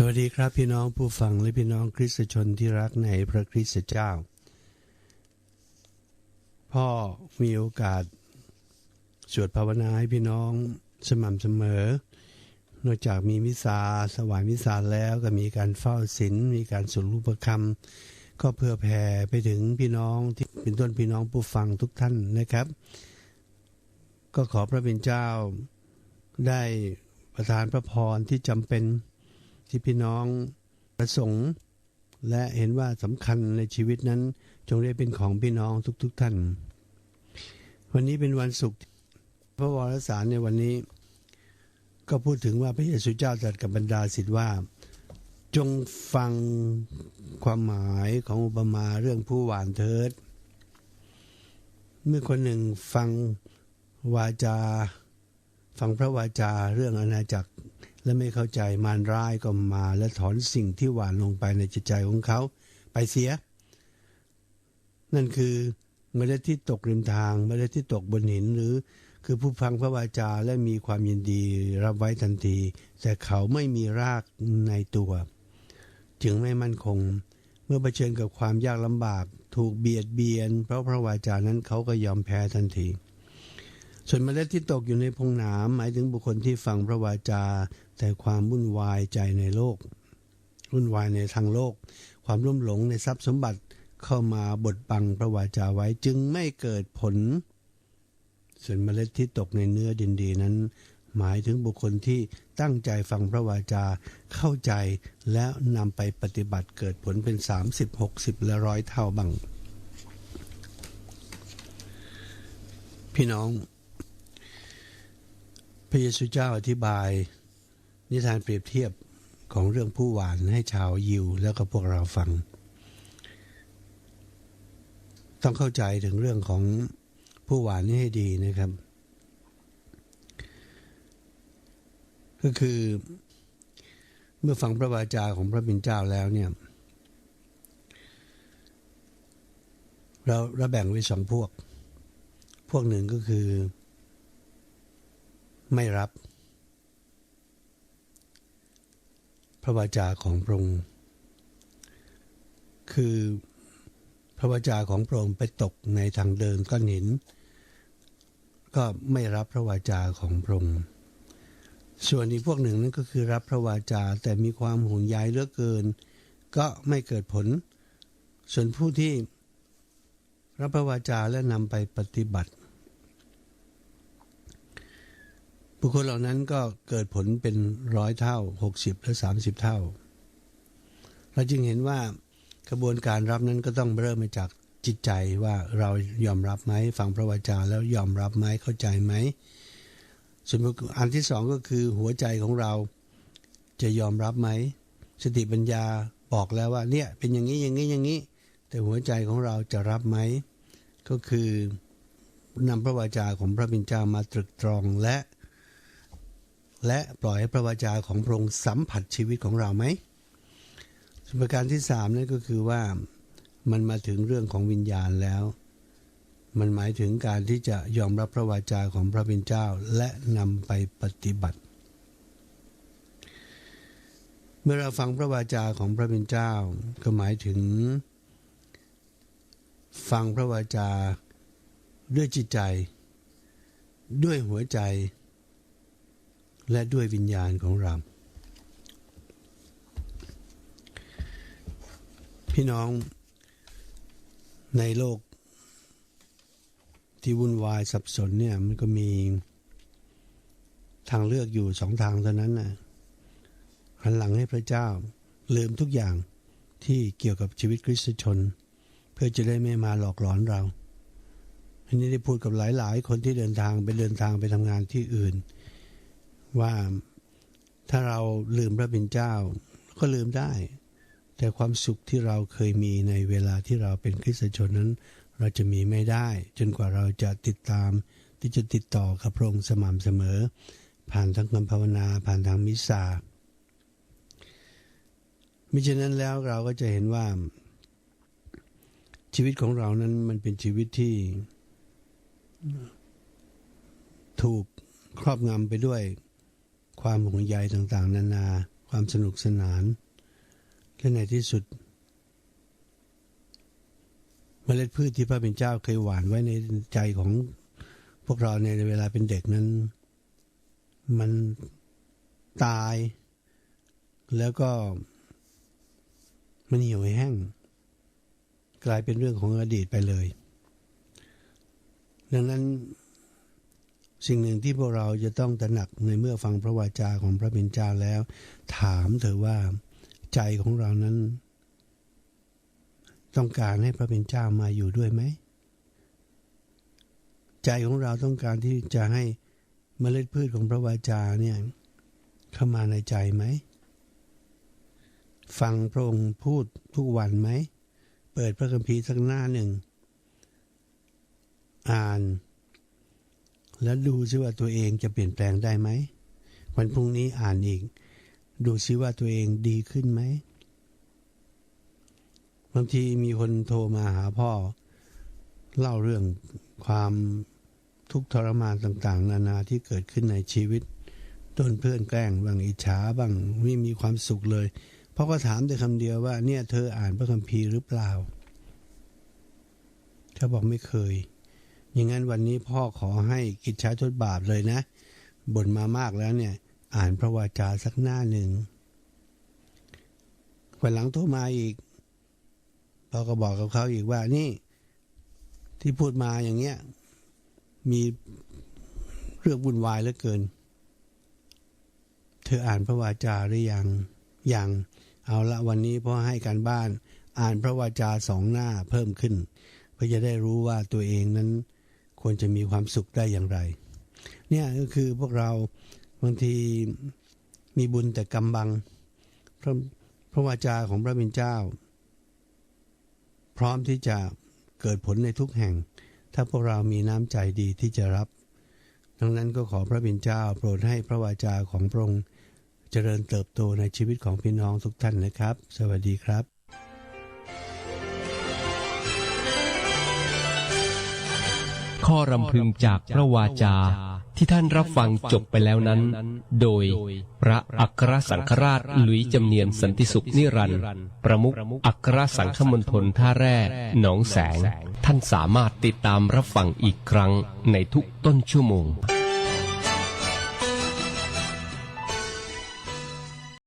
สวัสดีครับพี่น้องผู้ฟังและพี่น้องคริสตชนที่รักในพระคริสตเจ้า พ่อมีโอกาส สวดภาวนาให้พี่น้องสม่ำเสมอ นอกจากมีมิสาสวายมิสาแล้วก็มีการเฝ้าศีลมีการสวดรูปคำก็เพื่อแผ่ไปถึงพี่น้องที่เป็นต้นพี่น้องผู้ฟังทุกท่านนะครับ ก็ขอพระเป็นเจ้าได้ประทานพระพรที่จำเป็น ที่พี่น้องประสงค์ และเห็นว่าสำคัญในชีวิตนั้น จงได้เป็นของพี่น้องทุกๆทท่าน วันนี้เป็นวันศุกร์พระวรสารในวันนี้ ก็พูดถึงว่าพระเยซูเจ้าตรัสกับบรรดาศิษย์ว่า จงฟังความหมายของอุปมาเรื่องผู้หวานเถิด เมื่อคนหนึ่งฟังวาจา ฟังพระวาจาเรื่องอาณาจักร และไม่เข้าใจมารร้ายก็มาและถอนสิ่งที่หวานลงไปในจิตใจของเขา ไปเสีย นั่นคือเมล็ดที่ตกริมทางเมล็ดที่ตกบนหินหรือ คือผู้ฟังพระวาจาและมีความยินดีรับไว้ทันที แต่เขาไม่มีรากในตัว จึงไม่มั่นคง เมื่อเผชิญกับความยากลำบาก ถูกเบียดเบียน เพราะพระวาจานั้นเขาก็ยอมแพ้ทันที ส่วนเมล็ดที่ตกอยู่ในพงหนามหมายถึงบุคคลที่ฟังพระวาจา แต่ความวุ่นวายใจในโลกวุ่นวายในทางโลก ความรุ่มหลงในทรัพย์สมบัติเข้ามาบดบังพระวาจาไว้จึงไม่เกิดผล ส่วนเมล็ดที่ตกในเนื้อดินดีนั้น หมายถึงบุคคลที่ตั้งใจฟังพระวาจาเข้าใจแล้วนำไปปฏิบัติเกิดผลเป็น 30 60 และร้อยเท่าบังพี่น้อง พระเยซูเจ้าอธิบาย นิทานเปรียบเทียบของเรื่องผู้หวานให้ชาวยิวแล้วก็พวกเราฟัง ต้องเข้าใจถึงเรื่องของผู้หวานนี่ให้ดีนะครับ ก็คือเมื่อฟังพระวาจาของพระบิณเจ้าแล้วเนี่ย เราเราแบ่งไว้สองพวก พวกหนึ่งก็คือ ไม่รับ พระวาจาของพระองค์คือพระวาจาของพระองค์ไปตกในทางเดินก้อนหิน ก็ไม่รับพระวาจาของพระองค์ส่วนอีกพวกหนึ่งนั่นก็คือรับพระวาจาแต่มีความห่วงใยเลือเกิน ก็ไม่เกิดผล ส่วนผู้ที่รับพระวาจาและนำไปปฏิบัติ บุคคลเหล่านั้นก็เกิดผลเป็นร้อยเท่าหกสิบและสามสิบเท่า เราจึงเห็นว่ากระบวนการรับนั้นก็ต้องเริ่มมาจากจิตใจว่าเรายอมรับไหมฟังพระวจาแล้วยอมรับไหมเข้าใจไหมส่วนอันที่สองก็คือหัวใจของเราจะยอมรับไหมสติปัญญาบอกแล้วว่าเนี่ยเป็นอย่างนี้อย่างนี้อย่างนี้ แต่หัวใจของเราจะรับไหมก็คือนำพระวจาของพระบิณฑามาตรึกตรองและ และปล่อยให้พระวจาของพระองค์สัมผัสชีวิตของเราไหมประการที่สามนั่นก็คือว่ามันมาถึงเรื่องของวิญญาณแล้ว มันหมายถึงการที่จะยอมรับพระวจาของพระบิณเจ้าและนำไปปฏิบัติ เมื่อเราฟังพระวจาของพระบิณเจ้า ก็หมายถึง ฟังพระวจาด้วยจิตใจ ด้วยหัวใจ และด้วยวิญญาณของเรา พี่น้องในโลกที่วุ่นวายสับสนเนี่ยมันก็มีทางเลือกอยู่สองทางเท่านั้นนะหันหลังให้พระเจ้า ลืมทุกอย่างที่เกี่ยวกับชีวิตคริสตชน เพื่อจะได้ไม่มาหลอกหลอนเราอันนี้ได้พูดกับหลายๆ คนที่เดินทางไปเดินทางไปทำงานที่อื่น ว่าถ้าเราลืมพระบิณเจ้า ก็ลืมได้ แต่ความสุขที่เราเคยมีในเวลาที่เราเป็นคริสตชนนั้น เราจะมีไม่ได้ จนกว่าเราจะติดตาม ที่จะติดต่อกับพระองค์สม่ำเสมอ ผ่านทางคำภาวนาผ่านทางมิสซามิฉะนั้นแล้วเราก็จะเห็นว่า ชีวิตของเรานั้นมันเป็นชีวิตที่ ถูกครอบงำไปด้วย ความห่วงใยต่างๆ นานา ความสนุกสนาน และในที่สุด เมล็ดพืชที่พระเป็นเจ้าเคยหว่านไว้ในใจของพวกเราในเวลาเป็นเด็กนั้น มันตายแล้วก็มันเหี่ยวแห้ง กลายเป็นเรื่องของอดีตไปเลย ดังนั้น สิ่งหนึ่งที่พวกเราจะต้องตระหนักในเมื่อฟังพระวาจาของพระบิดาเจ้าแล้ว ถามเถอว่าใจของเรานั้น ต้องการให้พระบิดาเจ้ามาอยู่ด้วยไหม ใจของเราต้องการที่จะให้เมล็ดพืชของพระวาจาเนี่ยเข้ามาในใจไหม ฟังพระองค์พูดทุกวันไหม เปิดพระคัมภีร์สักหน้าหนึ่ง อ่าน แล้วดูซิว่าตัวเองจะเปลี่ยนแปลงได้ไหม วันพรุ่งนี้อ่านอีก ดูซิว่าตัวเองดีขึ้นไหมบางทีมีคนโทรมาหาพ่อ เล่าเรื่องความทุกข์ทรมานต่างๆ นานาที่เกิดขึ้นในชีวิตโดนเพื่อนแกล้งบางอิจฉาบ้างไม่มีความสุขเลยพ่อก็ถามแต่คำเดียวว่า เนี่ยเธออ่านพระคัมภีร์หรือเปล่าเขาบอกไม่เคย อย่างนั้นวันนี้พ่อขอให้กิจชาทดบาปเลยนะบ่นมามากแล้วเนี่ย อ่านพระวาจาสักหน้าหนึ่งวันหลังโทรมาอีกพ่อก็บอกกับเขาอีกว่านี่ที่พูดมาอย่างเงี้ย มีเรื่องวุ่นวายเหลือเกิน เธออ่านพระวาจาหรือยังยังเอาละวันนี้พ่อให้การบ้าน อ่านพระวาจาสองหน้าเพิ่มขึ้น เพื่อจะได้รู้ว่าตัวเองนั้น ควรจะมีความสุขได้อย่างไร เนี่ยก็คือพวกเราบางทีมีบุญแต่กำบัง พระพระวาจาของพระบิดเจ้า พร้อมที่จะเกิดผลในทุกแห่ง ถ้าพวกเรามีน้ำใจดีที่จะรับ ดังนั้นก็ขอพระบิดเจ้า โปรดให้พระวาจาของพระองค์เจริญเติบโตในชีวิตของพี่น้องทุกท่านนะครับ สวัสดีครับ ข้อรำพึงจากพระวาจาที่ท่านรับฟังจบไปแล้วนั้น โดยพระอัครสังฆราชหลุยจำเนียนสันติสุขนิรันดร์ประมุขอัครสังฆมณฑลท่าแร่หนองแสง ท่านสามารถติดตามรับฟังอีกครั้งในทุกต้นชั่วโมง